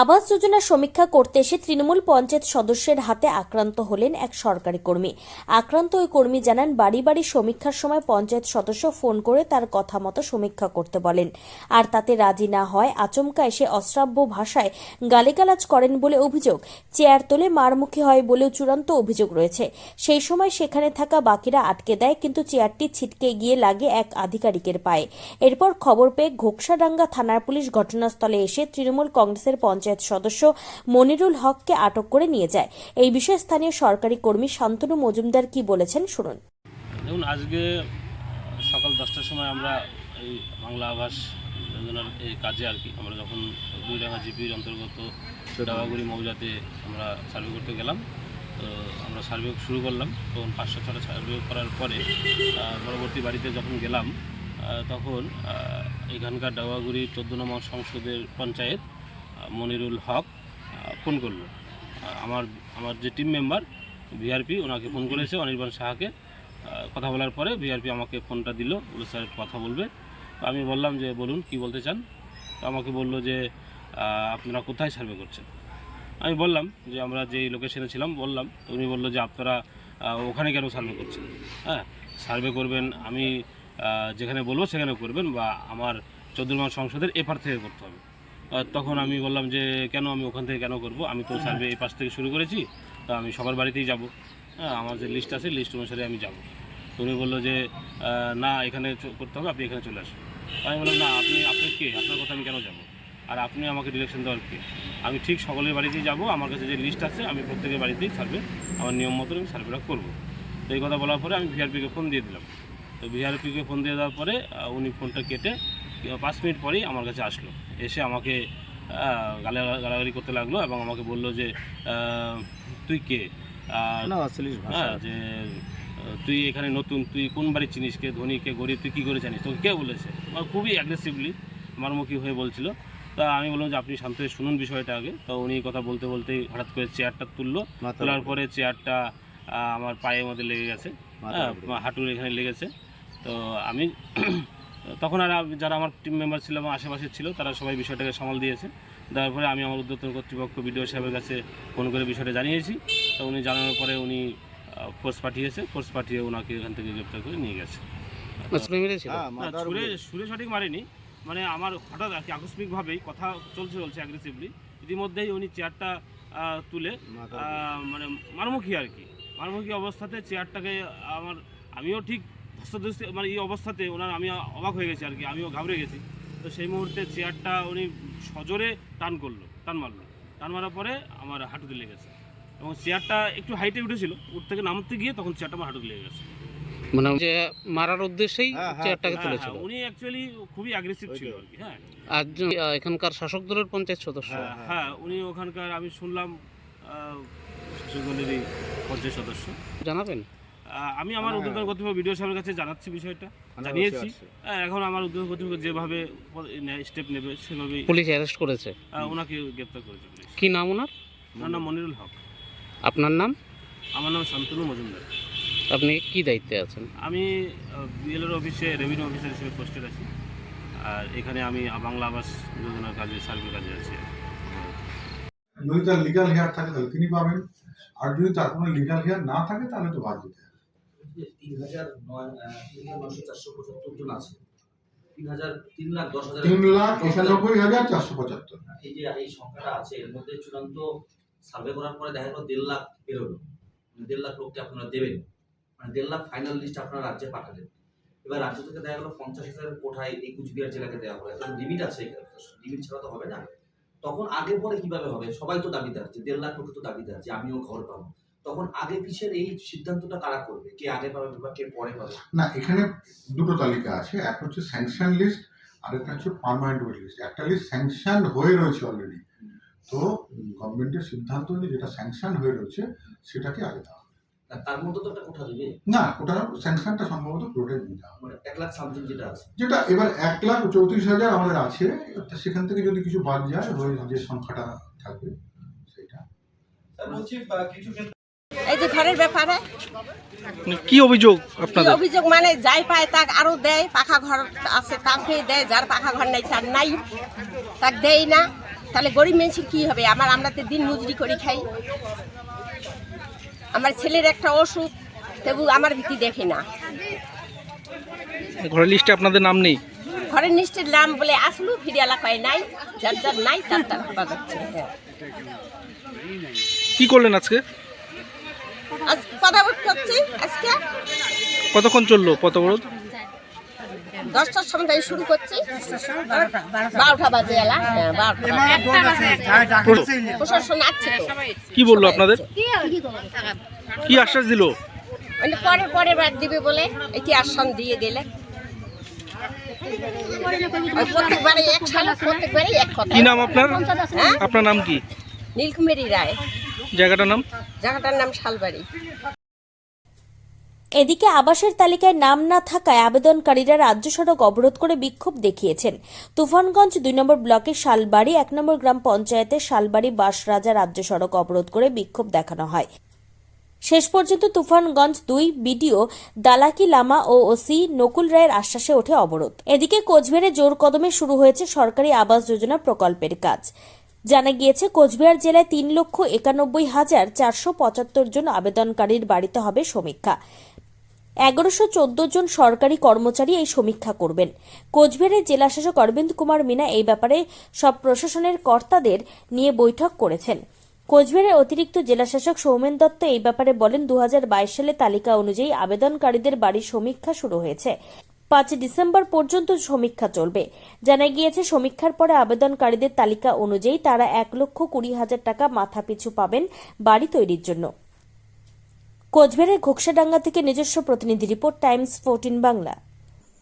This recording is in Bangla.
আবাস যোজনার সমীক্ষা করতে এসে তৃণমূল পঞ্চায়েত সদস্যের হাতে আক্রান্ত হলেন এক সরকারি কর্মী। আক্রান্ত ওই কর্মী জানান, বাড়ি বাড়ি সমীক্ষার সময় পঞ্চায়েত সদস্য ফোন করে তার কথা মতো সমীক্ষা করতে বলেন। আর তাতে রাজি না হয় আচমকা এসে অশ্রাব্য ভাষায় গালিগালাজ করেন বলে অভিযোগ। চেয়ার তোলে মারমুখী হয় বলেও চূড়ান্ত অভিযোগ রয়েছে। সেই সময় সেখানে থাকা বাকিরা আটকে দেয়, কিন্তু চেয়ারটি ছিটকে গিয়ে লাগে এক আধিকারিকের পায়ে। এরপর খবর পেয়ে ঘোকসাডাঙ্গা থানার পুলিশ ঘটনাস্থলে এসে তৃণমূল কংগ্রেসের পঞ্চায়েত সদস্য মনিরুল হককে আটক করে নিয়ে যায়। এই বিষয়ে স্থানীয় সরকারি কর্মী শান্তনু মজুমদার কি বলেছেন শুনুন। দেখুন, আজকে সকাল দশটার সময় আমরা এই বাংলা আবাস যোজনার এই কাজে আর কি, আমরা যখন দুই টাকা জিপির অন্তর্গত ডাবাগুড়ি মৌজাতে আমরা সার্ভে করতে গেলাম, তো আমরা সার্ভে শুরু করলাম। তখন পাঁচশো ছটা সার্ভে করার পরে পরবর্তী বাড়িতে যখন গেলাম তখন এখানকার ডাবাগুড়ি চোদ্দ নম্বর সংসদের পঞ্চায়েত মনিরুল হক ফোন করল। আমার আমার যে টিম মেম্বার ভিআরপি ওনাকে ফোন করেছে, অনির্বাণ সাহাকে। কথা বলার পরে ভিআরপি আমাকে ফোনটা দিল, বলে, স্যার, কথা বলবে। তো আমি বললাম যে, বলুন, কি বলতে চান? তো আমাকে বলল যে আপনারা কোথায় সার্ভে করছেন? আমি বললাম যে, আমরা যেই লোকেশনে ছিলাম, বললাম। উনি বলল যে, আপনারা ওখানে কেন সার্ভে করছেন? হ্যাঁ সার্ভে করবেন, আমি যেখানে বলব সেখানে করবেন বা আমার চোদ্দ নম্বর সংসদের এপার থেকে করতে হবে। তখন আমি বললাম যে কেন আমি ওখান থেকে কেন করব? আমি তো সার্ভে এই পাশ থেকে শুরু করেছি তো আমি সবার বাড়িতেই যাব। হ্যাঁ আমার যে লিস্ট আছে লিস্ট অনুসারে আমি যাব। তো উনি বলল যে না এখানে করতে হবে আপনি এখানে চলে আসুন। আমি বললাম না আপনি আপনি কে? আপনার কথা আমি কেন যাব? আর আপনি আমাকে ডিরেকশন দেওয়ার কে? আমি ঠিক সকলের বাড়িতেই যাব আমার কাছে যে লিস্ট আছে আমি প্রত্যেকের বাড়িতেই সার্ভে আমার নিয়ম মতো আমি সার্ভেটা করব। তো এই কথা বলার পরে আমি ভিআরপিকে ফোন দিয়ে দিলাম। তো ভিআরপিকে ফোন দিয়ে দেওয়ার পরে উনি ফোনটা কেটে পাঁচ মিনিট পরেই আমার কাছে আসলো। এসে আমাকে গালাগালি করতে লাগল এবং আমাকে বলল যে তুই কে? না হ্যাঁ যে তুই এখানে নতুন তুই কোন বাড়ি চিনিস কে? ধনী কে? গরিব তুই কী করে জানিস? তোকে কে বলেছে? আমার খুবই অ্যাগ্রেসিভলি মারমুখী হয়ে বলছিল। তা আমি বললাম যে আপনি শান্ত শুনুন বিষয়টা আগে। তো উনি কথা বলতে বলতেই হঠাৎ করে চেয়ারটা তুললো। তোলার পরে চেয়ারটা আমার পায়ের মধ্যে লেগে গেছে। হ্যাঁ। হাঁটুর এখানে লেগেছে। তো আমি তখন আর যারা আমার টিম মেম্বার ছিল আমার আশেপাশে ছিল তারা সবাই বিষয়টাকে সামাল দিয়েছে। দেওয়ার পরে আমি আমার উদ্যোতন কর্তৃপক্ষ বিডিও সাহেবের কাছে ফোন করে বিষয়টা জানিয়েছি। তো উনি জানানোর পরে উনি ফোর্স পাঠিয়েছে। ফোর্স পাঠিয়ে ওনাকে এখান থেকে গ্রেপ্তার করে নিয়ে গেছে। ছুরি মেরেছিল? না, হ্যাঁ, সঠিক মারেনি। মানে আমার হঠাৎ আর কি আকস্মিকভাবেই কথা চলছে চলছে অ্যাগ্রেসিভলি ইতিমধ্যেই উনি চেয়ারটা আহ, তুলে আহ, মানে মারমুখী আর কি। মারমুখী অবস্থাতে চেয়ারটাকে আমার আমিও ঠিক ধস্তাধস্তি মানে এই অবস্থাতে ওনার আমি অবাক হয়ে গেছি আর কি আমিও ঘাবড়ে গেছি। তো সেই মুহূর্তে চেয়ারটা উনি সজোরে টান করল টান মারলো। টান মারার পরে আমার হাঁটুতে লেগেছে এবং চেয়ারটা একটু হাইটে উঠেছিল উঠ থেকে নামতে গিয়ে তখন চেয়ারটা আমার হাঁটুতে লেগে গেছে। মানে যে মারার উদ্দেশ্যেই হ্যাঁ, হ্যাঁ, চেয়ারটাকে হ্যাঁ, তুলেছিল? উনি অ্যাকচুয়ালি খুবই অ্যাগ্রেসিভ ছিল আর কি হ্যাঁ। আর এখানকার শাসক দলের পঞ্চায়েত সদস্য? হ্যাঁ, উনি ওখানকার আমি শুনলাম আহ, শাসক দলেরই পঞ্চায়েত সদস্য। জানাবেন? আমি আমার হ্যাঁ। উদ্যোতন কর্তৃপক্ষ ভিডিও সাহেবের কাছে জানাচ্ছি বিষয়টা জানিয়েছি। হ্যাঁ, এখন আমার উদ্যোতন কর্তৃপক্ষ যেভাবে স্টেপ নেবে সেভাবে পুলিশ অ্যারেস্ট করেছে। ওনাকে গ্রেপ্তার করেছে কি নাম ওনার? ওনার নাম মনিরুল হক। আপনার নাম? আমার নাম শান্তনু মজুমদার। আপনি কি দায়িত্বে আছেন? আমি বিএলআর অফিসে রেভিনিউ অফিসার হিসেবে পোস্টেড আছি। আর এখানে আমি বাংলা আবাস যোজনার কাজে সার্ভে কাজে আছি। যদি তার লিগাল হেয়ার থাকে তাহলে তিনি পাবেন। আর যদি তার কোনো লিগাল হেয়ার না থাকে তাহলে তো বাদ দিতে তিন হাজার নয় তিন হাজার নশো চারশো পঁচাত্তর জন আছে। তিন হাজার তিন লাখ দশ হাজার তিন লাখ একানব্বই হাজার চারশো পঁচাত্তর। এই যে এই সংখ্যাটা আছে এর মধ্যে চূড়ান্ত সার্ভে করার পরে দেখা গেল দেড় লাখ বেরোলো। মানে দেড় লাখ লোককে আপনারা দেবেন। মানে দেড় লাখ ফাইনাল লিস্ট আপনারা রাজ্যে পাঠালেন। এবার রাজ্য থেকে দেখা গেলো পঞ্চাশ হাজারের কোঠায় এই কুচবিহার জেলাকে দেওয়া হবে লিমিট আছে লিমিট ছাড়া তো হবে না। তখন আগে পরে কীভাবে হবে? সবাই তো দাবিদার যে দেড় লাখ লোকে তো দাবিদার যে আমিও ঘর পাবো। তখন আগে পিছের এই সিদ্ধান্তটা কারা করবে? কে আগে পাবে বা কে পরে পাবে? না এখানে দুটো তালিকা আছে। একটা হচ্ছে স্যাংশন লিস্ট আর একটা হচ্ছে পারমানেন্ট ওয়েট লিস্ট একটা লিস্ট স্যাংশন হয়ে রয়েছে অলরেডি তো গভর্নমেন্টের সিদ্ধান্ত অনুযায়ী যেটা স্যাংশন হয়ে রয়েছে সেটাকে আগে দেওয়া হবে। আর তার মধ্যে তো একটা কোঠা দেবে? না স্যাংশনটা সম্ভবত পুরোটাই মানে এক লাখ সামথিং যেটা আছে। যেটা এবার এক লাখ চৌত্রিশ হাজার আমাদের আছে। সেখান থেকে যদি কিছু বাদ যায় যে সংখ্যাটা থাকবে সেটা এই যে ঘরের ব্যাপারে। কি অভিযোগ কি অভিযোগ মানে যাই পায় তাক আরও দেয় পাখা ঘর আছে তাকে দেয় যার পাখা ঘর নাই তার নাই তাক দেয় না। তাহলে গরিব মানুষের কি হবে? আমার আমরা তো দিন মজুরি করে খাই। আমার ছেলের একটা অসুখ তবু আমার ভীতি দেখে না। ঘরের লিস্টে আপনাদের নাম নেই? ঘরের নিষ্ঠের নাম বলে আসলু ফিরিয়ালা কয় নাই যার যার নাই তার তার হ্যাঁ। কি করলেন আজকে? করছি আজকে কতক্ষণ চলল অবরোধ দশটার সময় থেকে শুরু করছি। বারোটা বাজে এলা হ্যাঁ প্রশাসন আসছে তো। কি বলল আপনাদের? কি আশ্বাস দিল? মানে পরে পরে বার দিবে বলে এটি আশ্বাস দিয়ে প্রত্যেকবারে এক সাল প্রত্যেকবারে এক কথা। কি নাম আপনার? হ্যাঁ? আপনার নাম কি? নীলকুমেরি রায়। জায়গাটার নাম? জায়গাটার নাম শালবাড়ি। এদিকে আবাসের তালিকায় নাম না থাকায় আবেদনকারীরা রাজ্য সড়ক অবরোধ করে বিক্ষোভ দেখিয়েছেন। তুফানগঞ্জ দুই নম্বর ব্লকের শালবাড়ি এক নম্বর গ্রাম পঞ্চায়েতের শালবাড়ি বাসরাজা রাজ্য সড়ক অবরোধ করে বিক্ষোভ দেখানো হয়। শেষ পর্যন্ত তুফানগঞ্জ দুই বিডিও দালাকি লামা ও ওসি নকুল রায়ের আশ্বাসে ওঠে অবরোধ। এদিকে কোচবিহারে জোর কদমে শুরু হয়েছে সরকারি আবাস যোজনা প্রকল্পের কাজ। জানা গিয়েছে, কোচবিহার জেলায় তিন লক্ষ একানব্বই হাজার চারশো পঁচাত্তর জন আবেদনকারীর বাড়িতে হবে সমীক্ষা। এগারোশো চোদ্দ জন সরকারি কর্মচারী এই সমীক্ষা করবেন। কোচবিহারের জেলাশাসক অরবিন্দ কুমার মিনা এই ব্যাপারে সব প্রশাসনের কর্তাদের নিয়ে বৈঠক করেছেন। কোচবিহারের অতিরিক্ত জেলাশাসক সৌমেন দত্ত এই ব্যাপারে বলেন দু সালে তালিকা অনুযায়ী আবেদনকারীদের বাড়ির সমীক্ষা শুরু হয়েছে। পাঁচ ডিসেম্বর পর্যন্ত সমীক্ষা চলবে। জানা গিয়েছে, সমীক্ষার পরে আবেদনকারীদের তালিকা অনুযায়ী তারা এক লক্ষ কুড়ি হাজার টাকা মাথাপিছু পাবেন বাড়ি তৈরির জন্য। কোচবিহারের ঘোকসাডাঙ্গা থেকে নিজস্ব প্রতিনিধি রিপোর্ট, টাইমস ফোরটিন বাংলা।